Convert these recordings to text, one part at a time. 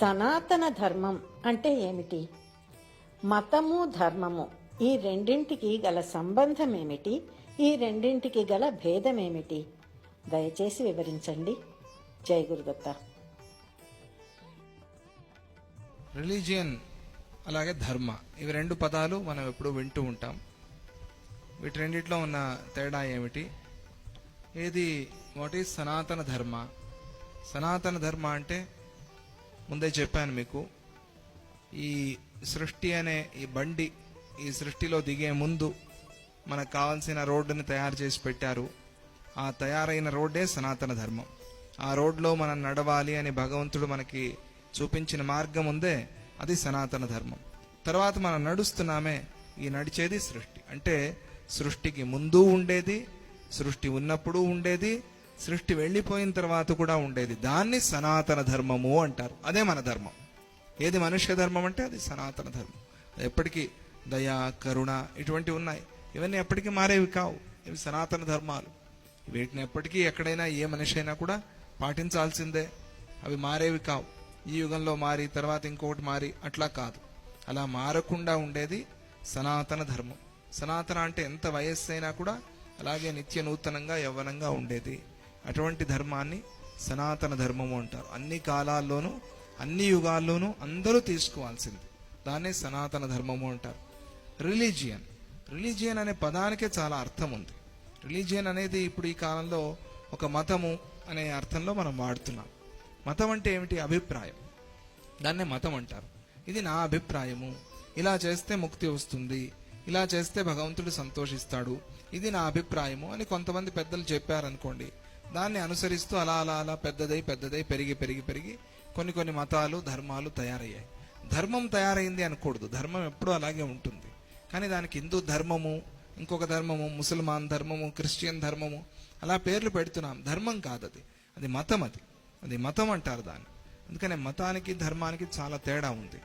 సనాతన ధర్మం అంటే ఏమిటి? మతము ధర్మము ఈ రెండింటికి గల సంబంధం ఏమిటి ఈ రెండింటికి గల భేదం ఏమిటి దయచేసి వివరించండి. జై గురుదత్త. రిలీజియన్ అలాగే ధర్మ ఇవి రెండు పదాలు మనం ఎప్పుడూ వింటూ ఉంటాం. వీటి రెండిట్లో ఉన్న తేడా ఏమిటి? ఏది? వాట్ ఈజ్ సనాతన ధర్మ? సనాతన ధర్మ అంటే ముందే చెప్పాను మీకు ఈ సృష్టి అనే ఈ బండి ఈ సృష్టిలో దిగే ముందు మనకు కావాల్సిన రోడ్డుని తయారు చేసి పెట్టారు. ఆ తయారైన రోడ్డే సనాతన ధర్మం. ఆ రోడ్లో మనం నడవాలి అని భగవంతుడు మనకి చూపించిన మార్గం ఉందే అది సనాతన ధర్మం. తర్వాత మనం నడుస్తున్నామే ఈ నడిచేది సృష్టి. అంటే సృష్టికి ముందు ఉండేది సృష్టి ఉన్నప్పుడు ఉండేది సృష్టి వెళ్ళిపోయిన తర్వాత కూడా ఉండేది. దాన్ని సనాతన ధర్మము అంటారు. అదే మన ధర్మం. ఏది మనుష్య ధర్మం అంటే అది సనాతన ధర్మం. అది ఎప్పటికీ దయ కరుణ ఇటువంటివి ఉన్నాయి. ఇవన్నీ ఎప్పటికీ మారేవి కావు. ఇవి సనాతన ధర్మాలు. వీటిని ఎప్పటికీ ఎక్కడైనా ఏ మనిషి అయినా కూడా పాటించాల్సిందే. అవి మారేవి కావు. ఈ యుగంలో మారి తర్వాత ఇంకొకటి మారి అట్లా కాదు. అలా మారకుండా ఉండేది సనాతన ధర్మం. సనాతన అంటే ఎంత వయస్సు అయినా కూడా అలాగే నిత్య నూతనంగా యవ్వనంగా ఉండేది. అటువంటి ధర్మాన్ని సనాతన ధర్మము అంటారు. అన్ని కాలాల్లోనూ అన్ని యుగాల్లోనూ అందరూ తీసుకోవాల్సింది. దాన్నే సనాతన ధర్మము అంటారు. రిలీజియన్. రిలీజియన్ అనే పదానికే చాలా అర్థం ఉంది. రిలీజియన్ అనేది ఇప్పుడు ఈ కాలంలో ఒక మతము అనే అర్థంలో మనం వాడుతున్నాం. మతం అంటే ఏమిటి? అభిప్రాయం. దాన్నే మతం అంటారు. ఇది నా అభిప్రాయము. ఇలా చేస్తే ముక్తి వస్తుంది. ఇలా చేస్తే భగవంతుడు సంతోషిస్తాడు. ఇది నా అభిప్రాయము అని కొంతమంది పెద్దలు చెప్పారనుకోండి. దాన్ని అనుసరిస్తూ అలా అలా అలా పెద్దదై పెద్దదై పెరిగి పెరిగి పెరిగి కొన్ని కొన్ని మతాలు ధర్మాలు తయారయ్యాయి. ధర్మం తయారైంది అనకూడదు. ధర్మం ఎప్పుడూ అలాగే ఉంటుంది. కానీ దానికి హిందూ ధర్మము ఇంకొక ధర్మము ముసల్మాన్ ధర్మము క్రిస్టియన్ ధర్మము అలా పేర్లు పెడుతున్నాం. ధర్మం కాదు అది అది మతం అది. అది మతం అంటారు దాన్ని. అందుకనే మతానికి ధర్మానికి చాలా తేడా ఉంది.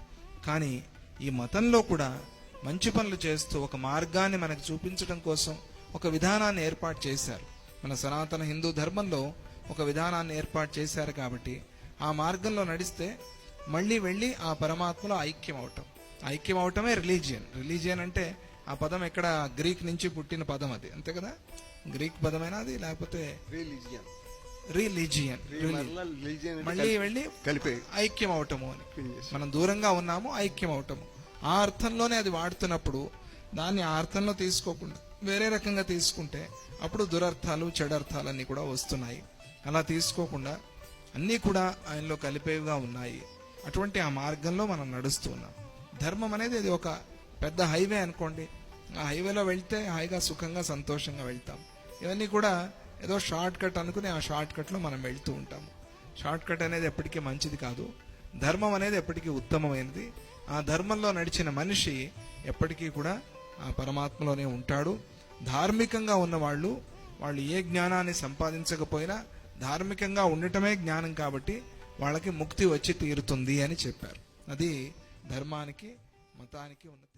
కానీ ఈ మతంలో కూడా మంచి పనులు చేస్తూ ఒక మార్గాన్ని మనకు చూపించడం కోసం ఒక విధానాన్ని ఏర్పాటు చేశారు. మన సనాతన హిందూ ధర్మంలో ఒక విధానాన్ని ఏర్పాటు చేశారు కాబట్టి ఆ మార్గంలో నడిస్తే మళ్ళీ వెళ్ళి ఆ పరమాత్మలో ఐక్యం అవటం ఐక్యం అవటమే రిలీజియన్. రిలీజియన్ అంటే ఆ పదం ఎక్కడ గ్రీక్ నుంచి పుట్టిన పదం అది. అంతే కదా? గ్రీక్ పదమైనా అది? లేకపోతే రిలీజియన్. రిలీజియన్. మళ్ళీ వెళ్ళి కలిపే ఐక్యం అవటము అని. మనం దూరంగా ఉన్నాము ఐక్యం అవటము ఆ అర్థంలోనే అది వాడుతున్నప్పుడు దాన్ని ఆ అర్థంలో తీసుకోకుండా వేరే రకంగా తీసుకుంటే అప్పుడు దురర్థాలు చెడర్థాలు కూడా వస్తున్నాయి. అలా తీసుకోకుండా అన్నీ కూడా ఆయనలో కలిపేవిగా ఉన్నాయి. అటువంటి ఆ మార్గంలో మనం నడుస్తూ ఉన్నాం. ధర్మం అనేది ఇది ఒక పెద్ద హైవే అనుకోండి. ఆ హైవేలో వెళ్తే హాయిగా సుఖంగా సంతోషంగా వెళ్తాం. ఇవన్నీ కూడా ఏదో షార్ట్ కట్ అనుకుని ఆ షార్ట్ కట్లో మనం వెళ్తూ ఉంటాము షార్ట్ కట్ అనేది ఎప్పటికీ మంచిది కాదు. ధర్మం అనేది ఎప్పటికీ ఉత్తమమైనది. ఆ ధర్మంలో నడిచిన మనిషి ఎప్పటికీ కూడా ఆ పరమాత్మలోనే ఉంటాడు. ధార్మికంగా ఉన్నవాళ్ళు వాళ్ళు ఏ జ్ఞానాన్ని సంపాదించకపోయినా ధార్మికంగా ఉండటమే జ్ఞానం కాబట్టి వాళ్ళకి ముక్తి వచ్చి తీరుతుంది అని చెప్పారు. అది ధర్మానికి మతానికి ఉన్న